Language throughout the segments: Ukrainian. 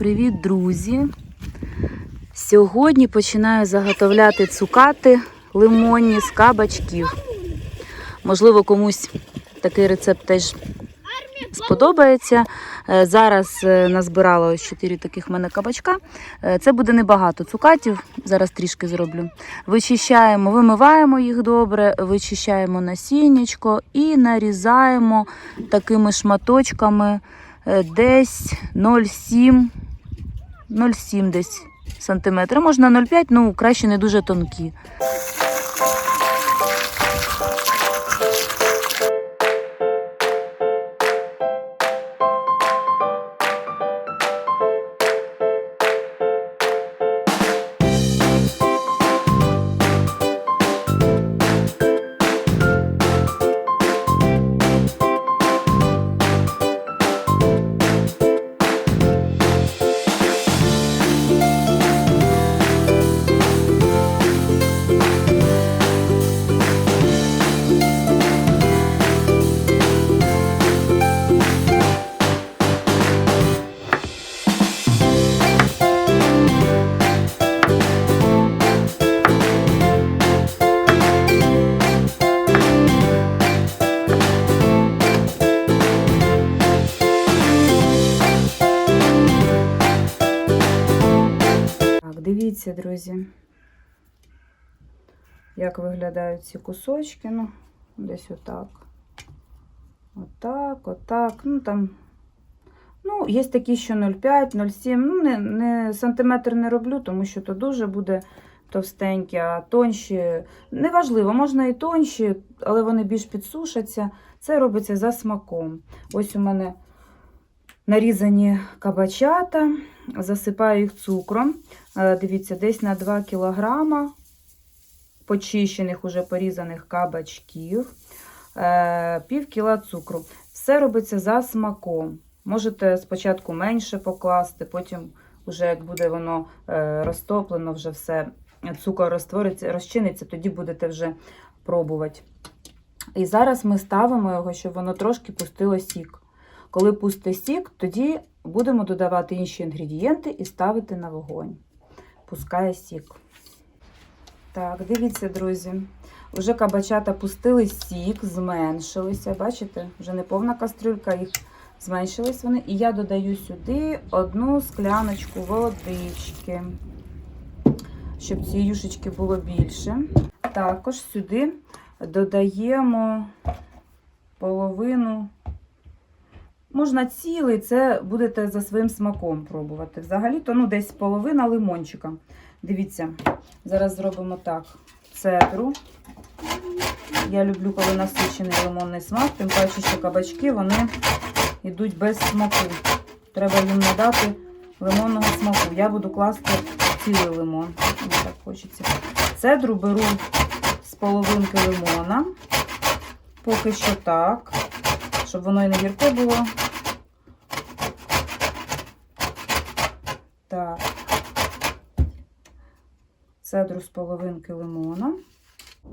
Привіт, друзі! Сьогодні починаю заготовляти цукати лимонні з кабачків. Можливо, комусь такий рецепт теж сподобається. Е, Зараз е, назбирала ось 4 таких в мене кабачка. Е, Це буде небагато цукатів, зараз трішки зроблю. Вичищаємо, вимиваємо їх добре, вичищаємо насіннячко і нарізаємо такими шматочками десь 0,7 0,7 десь сантиметра. Можна 0,5, ну краще не дуже тонкі. Дивіться, друзі, як виглядають ці кусочки. Ну, десь отак. Отак, отак. Ну, там. Ну, є такі, що 0,5, 0,7. Ну, не, не, сантиметр не роблю, тому що то дуже буде товстенькі, а тонші. Неважливо, можна і тонші, але вони більш підсушаться. Це робиться за смаком. Ось у мене нарізані кабачата, засипаю їх цукром. Е, Дивіться, десь на 2 кілограма почищених, уже порізаних кабачків, е, пів кіла цукру. Все робиться за смаком. Можете спочатку менше покласти, потім, вже як буде воно е, розтоплено, вже все, цукор розтвориться, розчиниться, тоді будете вже пробувати. І зараз ми ставимо його, щоб воно трошки пустило сік. Коли пусте сік, тоді будемо додавати інші інгредієнти і ставити на вогонь. Пускає сік. Так, дивіться, друзі. Вже кабачата пустили сік, зменшилися. Бачите, вже не повна кастрюлька, їх зменшились вони. І я додаю сюди одну скляночку водички, щоб ці юшечки було більше. Також сюди додаємо половину. Можна цілий, це будете за своїм смаком пробувати. Взагалі-то ну, десь половина лимончика. Дивіться, зараз зробимо так. Цедру. Я люблю, коли насичений лимонний смак, тим паче, що кабачки вони йдуть без смаку. Треба їм надати лимонного смаку. Я буду класти цілий лимон. Мені так хочеться. Цедру беру з половинки лимона. Поки що так, щоб воно і не гірке було. Так. Цедру з половинки лимона.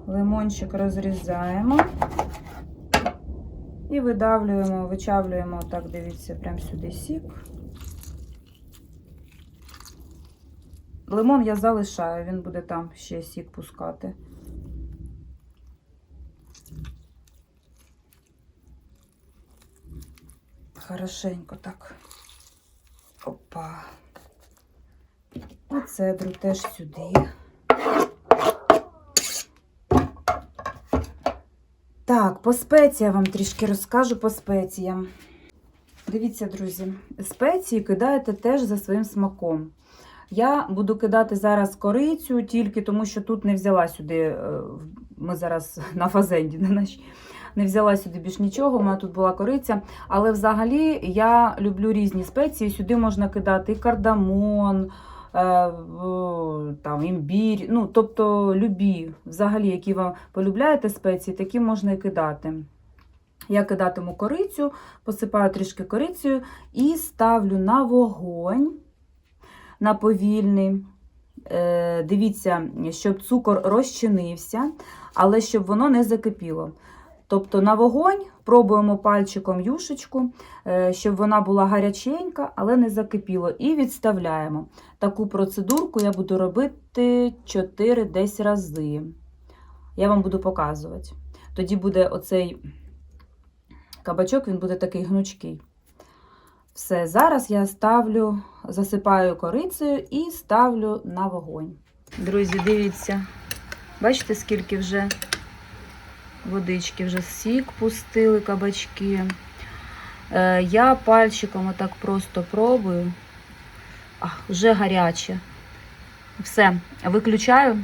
Лимончик розрізаємо і видавлюємо, вичавлюємо, так, дивіться, прямо сюди сік. Лимон я залишаю, він буде там ще сік пускати. Хорошенько так. Опа. І цедру теж сюди. Так, по спеціям вам трішки розкажу по спеціям. Дивіться, друзі, спеції кидаєте теж за своїм смаком. Я буду кидати зараз корицю, тільки тому що тут не взяла сюди, е, ми зараз на фазенді, на нашій, не взяла сюди більш нічого, у мене тут була кориця. Але взагалі я люблю різні спеції. Сюди можна кидати і кардамон, е, там, імбір, ну, тобто любі, взагалі, які вам полюбляєте спеції, такі можна і кидати. Я кидатиму корицю, посипаю трішки корицею і ставлю на вогонь, на повільний. Е, Дивіться, щоб цукор розчинився, але щоб воно не закипіло. Тобто на вогонь пробуємо пальчиком юшечку, е, щоб вона була гаряченька, але не закипіло. І відставляємо. Таку процедурку я буду робити 4 десь рази. Я вам буду показувати. Тоді буде оцей кабачок, він буде такий гнучкий. Все, зараз я ставлю, засипаю корицею і ставлю на вогонь. Друзі, дивіться, бачите, скільки вже водички, вже сік пустили кабачки. Е, я пальчиком отак просто пробую. А, вже гаряче. Все, виключаю.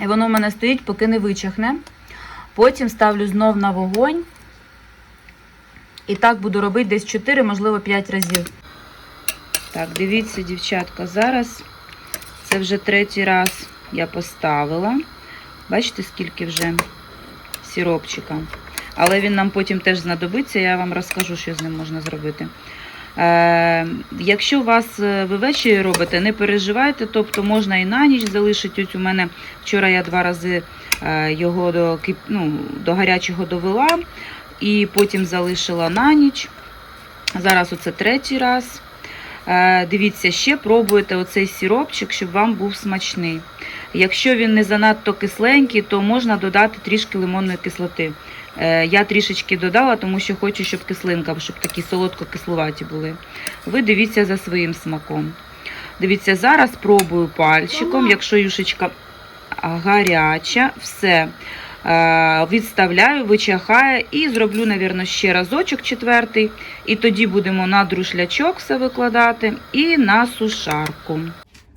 І воно в мене стоїть, поки не вичахне. Потім ставлю знов на вогонь. І так буду робити десь 4, можливо, 5 разів. Так, дивіться, дівчатка, зараз це вже третій раз я поставила. Бачите, скільки вже сіропчика. Але він нам потім теж знадобиться, я вам розкажу, що з ним можна зробити. Е, якщо вас е, ви ввечері робите, не переживайте, тобто можна і на ніч залишити. Ось у мене вчора я два рази е, його до, ну, до гарячого довела і потім залишила на ніч. Зараз оце третій раз. Дивіться, ще пробуйте оцей сіропчик, щоб вам був смачний. Якщо він не занадто кисленький, то можна додати трішки лимонної кислоти. Е, Я трішечки додала, тому що хочу, щоб кислинка, щоб такі солодко-кисловаті були. Ви дивіться за своїм смаком. Дивіться, зараз пробую пальчиком, якщо юшечка гаряча, все. Е, Відставляю, вичахає і зроблю, навірно, ще разочок четвертий. І тоді будемо на друшлячок все викладати і на сушарку.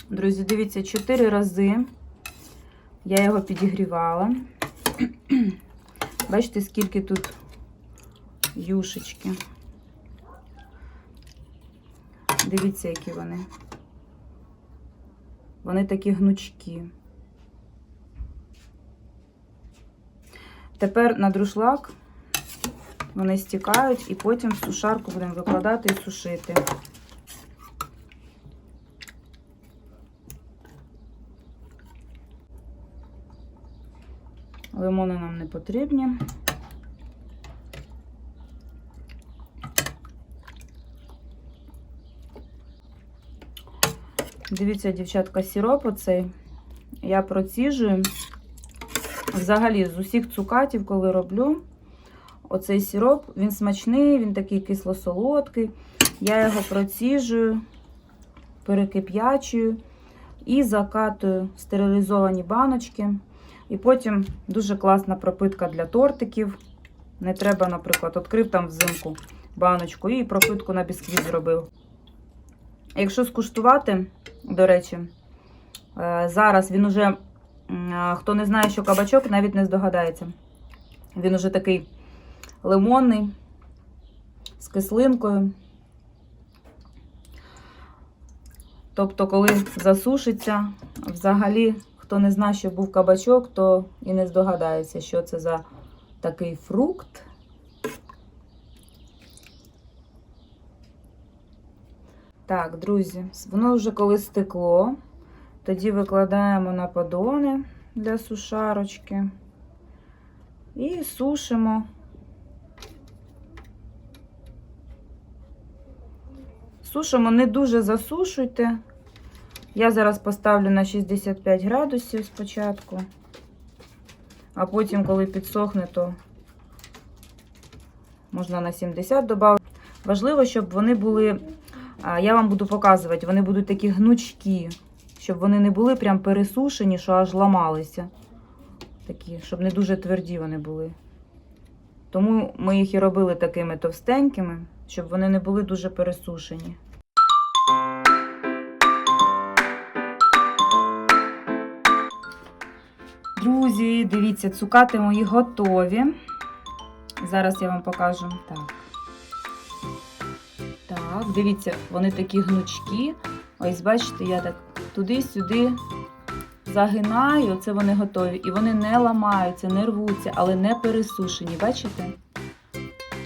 Друзі, дивіться, 4 рази я його підігрівала. Бачите, скільки тут юшечки. Дивіться, які вони. Вони такі гнучкі. Тепер на друшлак вони стікають і потім в сушарку будемо викладати і сушити. Лимони нам не потрібні. Дивіться, дівчатка, сироп оцей я проціжую. Взагалі, з усіх цукатів, коли роблю, оцей сироп, він смачний, він такий кисло-солодкий. Я його проціжую, перекип'ячую і закатую в стерилізовані баночки. І потім дуже класна пропитка для тортиків. Не треба, наприклад, відкрив там взимку баночку і пропитку на бісквіт зробив. Якщо скуштувати, до речі, е, зараз він уже, хто не знає, що кабачок, навіть не здогадається. Він уже такий лимонний, з кислинкою. Тобто, коли засушиться, взагалі, хто не знає, що був кабачок, то і не здогадається, що це за такий фрукт. Так, друзі, воно вже коли стекло, тоді викладаємо на подони для сушарочки і сушимо. Сушимо, не дуже засушуйте. Я зараз поставлю на 65 градусів спочатку, а потім, коли підсохне, то можна на 70 додати. Важливо, щоб вони були, я вам буду показувати, вони будуть такі гнучкі, щоб вони не були прям пересушені, що аж ламалися. Такі, щоб не дуже тверді вони були. Тому ми їх і робили такими товстенькими, щоб вони не були дуже пересушені. Друзі, дивіться, цукати мої готові. Зараз я вам покажу. Так. Так, дивіться, вони такі гнучкі. Ось, бачите, я так туди-сюди загинаю, це вони готові. І вони не ламаються, не рвуться, але не пересушені. Бачите?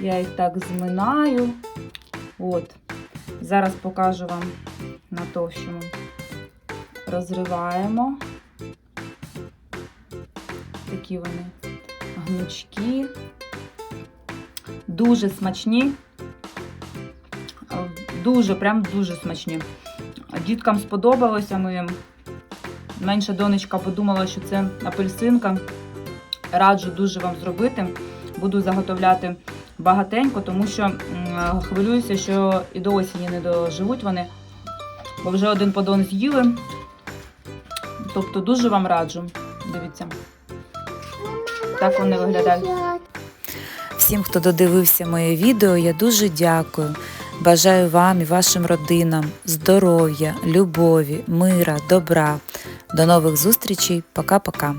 Я їх так зминаю. От. Зараз покажу вам на товщому. Розриваємо. Такі вони гнучкі. дуже смачні. Дуже, прям дуже смачні. Діткам сподобалося. Ми... Менша донечка подумала, що це апельсинка. Раджу дуже вам зробити. Буду заготовляти багатенько, тому що хвилююся, що і до осені не доживуть вони, бо вже один подон з'їли. Тобто дуже вам раджу. Дивіться. Так вони виглядають. Всім, хто додивився моє відео, я дуже дякую. Бажаю вам і вашим родинам здоров'я, любові, мира, добра. До нових зустрічей. Пока-пока.